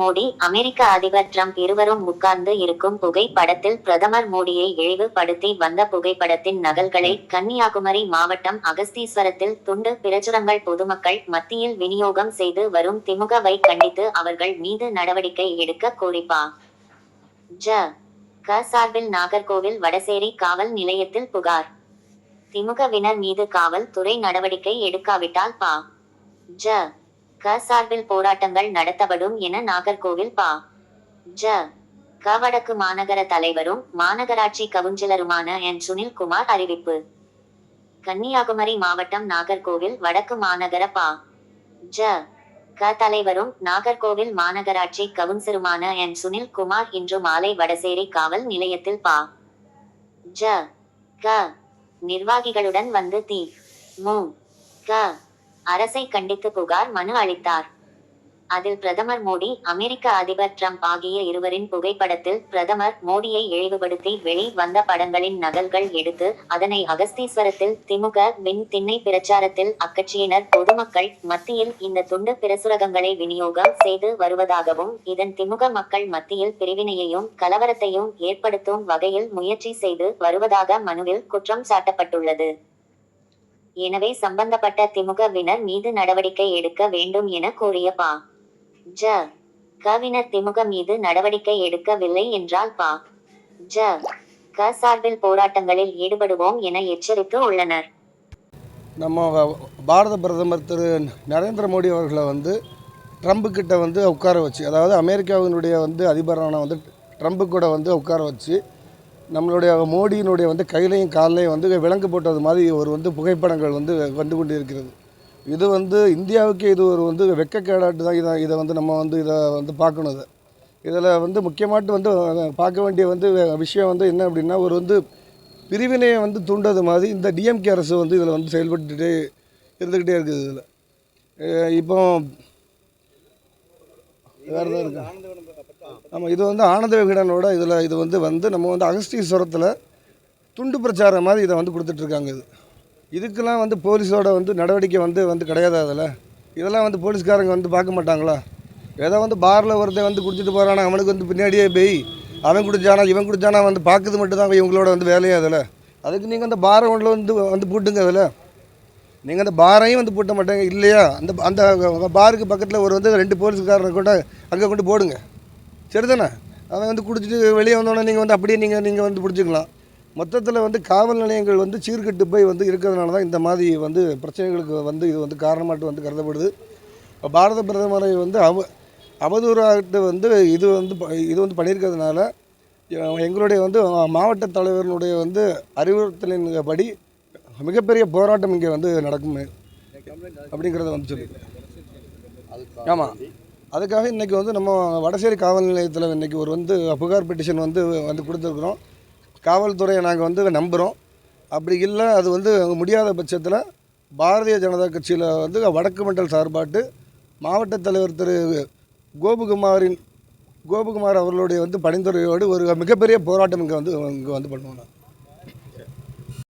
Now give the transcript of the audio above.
மோடி அமெரிக்க அதிபர் ட்ரம்ப் இருவரும் உட்கார்ந்து இருக்கும் புகைப்படத்தில் பிரதமர் மோடியை இழிவுபடுத்தி வந்த புகைப்படத்தின் நகல்களை கன்னியாகுமரி மாவட்டம் அகஸ்தீஸ்வரத்தில் துண்டு பிரச்சுரங்கள் பொதுமக்கள் மத்தியில் விநியோகம் செய்து வரும் திமுகவை கண்டித்து அவர்கள் மீது நடவடிக்கை எடுக்க கோரிப்பா. ஜ. க. சார்பில் நாகர்கோவில் வடசேரி காவல் நிலையத்தில் புகார். திமுகவினர் மீது காவல் துறை நடவடிக்கை எடுக்காவிட்டால் பா. ஜ. க சார்பில் போராட்டங்கள் நடத்தப்படும் என நாகர்கோவில் பா. ஜ. க வடக்கு மாநகர தலைவரும் மாநகராட்சி கவுன்சிலருமான என். சுனில்குமார் அறிவிப்பு. கன்னியாகுமரி மாவட்டம் நாகர்கோவில் வடக்கு மாநகர பா. ஜ. க. தலைவரும் நாகர்கோவில் மாநகராட்சி கவுன்சிலருமான என். சுனில் குமார் இன்று மாலை வடசேரி காவல் நிலையத்தில் பா. ஜ. க. நிர்வாகிகளுடன் வந்து தி. மு. க. அரசை கண்டித்து புகார் மனு அளித்தார். அதில் பிரதமர் மோடி அமெரிக்க அதிபர் ட்ரம்ப் ஆகிய இருவரின் புகைப்படத்தில் பிரதமர் மோடியை இழிவுபடுத்தி வெளி வந்த படங்களின் நகல்கள் எடுத்து அதனை அகஸ்தீஸ்வரத்தில் திமுக வின் திண்ணை பிரச்சாரத்தில் அக்கட்சியினர் பொதுமக்கள் மத்தியில் இந்த துண்டு பிரசுரகங்களை விநியோகம் செய்து வருவதாகவும் இதன் திமுக மக்கள் மத்தியில் பிரிவினையையும் கலவரத்தையும் ஏற்படுத்தும் வகையில் முயற்சி செய்து வருவதாக மனுவில் குற்றம் சாட்டப்பட்டுள்ளது. எனவே சம்பந்தப்பட்ட திமுகவினர் மீது நடவடிக்கை எடுக்க வேண்டும் என கோரிய பா. ஜ. கவினர் திமுக மீது நடவடிக்கை எடுக்கவில்லை என்றால் பா. ஜ. க சார்பில் போராட்டங்களில் ஈடுபடுவோம் என எச்சரித்து உள்ளனர். நம்ம பாரத பிரதமர் திரு நரேந்திர மோடி அவர்களை வந்து ட்ரம்ப்பு கிட்ட வந்து உட்கார வச்சு அதாவது அமெரிக்காவினுடைய வந்து அதிபரான வந்து ட்ரம்ப்பு கூட வந்து உட்கார வச்சு நம்மளுடைய மோடியினுடைய வந்து கையிலையும் கால்லையும் வந்து விலங்கு போட்டது மாதிரி ஒரு வந்து புகைப்படங்கள் வந்து வந்து கொண்டு இருக்கிறது இது வந்து இந்தியாவுக்கு இது ஒரு வந்து வெக்கக்கேடாட்டு தான் இதை இதை வந்து நம்ம வந்து இதை வந்து பார்க்கணும் இதை. இதில் வந்து முக்கியமாட்டு வந்து பார்க்க வேண்டிய வந்து விஷயம் வந்து என்ன அப்படின்னா ஒரு வந்து பிரிவினையை வந்து தூண்டது மாதிரி இந்த டிஎம்கே அரசு வந்து இதில் வந்து செயல்பட்டுகிட்டே இருந்துக்கிட்டே இருக்குது இதில். இப்போ வேறு தான் இருக்கு? ஆமாம் இது வந்து ஆனந்த விகடனோட இதில் இது வந்து வந்து நம்ம வந்து அகஸ்தீஸ்வரத்தில் துண்டு பிரச்சாரம் மாதிரி இதை வந்து கொடுத்துட்ருக்காங்க இது. இதுக்கெல்லாம் வந்து போலீஸோட வந்து நடவடிக்கை வந்து வந்து கிடையாது அதில். இதெல்லாம் வந்து போலீஸ்காரங்க வந்து பார்க்க மாட்டாங்களா? ஏதோ வந்து பாரில் ஒருத்தன் வந்து குடிச்சிட்டு போகிறானா அவனுக்கு வந்து பின்னாடியே போய். அவன் குடிச்சானா இவன் குடிச்சானா வந்து பார்க்குறது மட்டும்தான் இவங்களோட வந்து வேலையே அதில். அதுக்கு நீங்கள் அந்த பாரை ஒன்றில் வந்து வந்து பூட்டுங்க அதில். நீங்கள் அந்த பாரையும் வந்து பூட்ட மாட்டாங்க இல்லையா? அந்த அந்த பாருக்கு பக்கத்தில் ஒரு வந்து ரெண்டு போலீஸ்காரரை கூட அங்கே கொண்டு போடுங்க. சரிதானே? அவன் வந்து குடிச்சிட்டு வெளியே வந்தோடனே நீங்கள் வந்து அப்படியே நீங்கள் நீங்கள் வந்து பிடிச்சிக்கலாம். மொத்தத்தில் வந்து காவல் நிலையங்கள் வந்து சீர்கட்டு போய் வந்து இருக்கிறதுனால தான் இந்த மாதிரி வந்து பிரச்சனைகளுக்கு வந்து இது வந்து காரணமாட்டு வந்து கருதப்படுது. பாரத பிரதமரை வந்து அவ அவதூறாகிட்டு வந்து இது வந்து ப- இது வந்து பண்ணியிருக்கிறதுனால எங்களுடைய வந்து மாவட்ட தலைவர்களுடைய வந்து அறிவுறுத்தலின்படி மிகப்பெரிய போராட்டம் இங்கே வந்து நடக்கும். அப்படிங்கிறத வந்து சொல்லி. ஆமாம் அதுக்காக இன்றைக்கி வந்து நம்ம வடசேரி காவல் நிலையத்தில் இன்றைக்கி ஒரு வந்து புகார் பெட்டிஷன் வந்து வந்து கொடுத்துருக்குறோம். காவல்துறையை நாங்கள் வந்து நம்புகிறோம் அப்படி இல்லை அது வந்து முடியாத பட்சத்தில் பாரதிய ஜனதா கட்சியில் வந்து வடக்கு மண்டல் சார்பாட்டு மாவட்ட தலைவர் திரு கோபுகுமாரின் கோபுகுமார் அவர்களுடைய வந்து பணிந்துரையோடு ஒரு மிகப்பெரிய போராட்டம் இங்கே வந்து இங்கே வந்து பண்ணுவோம் நான்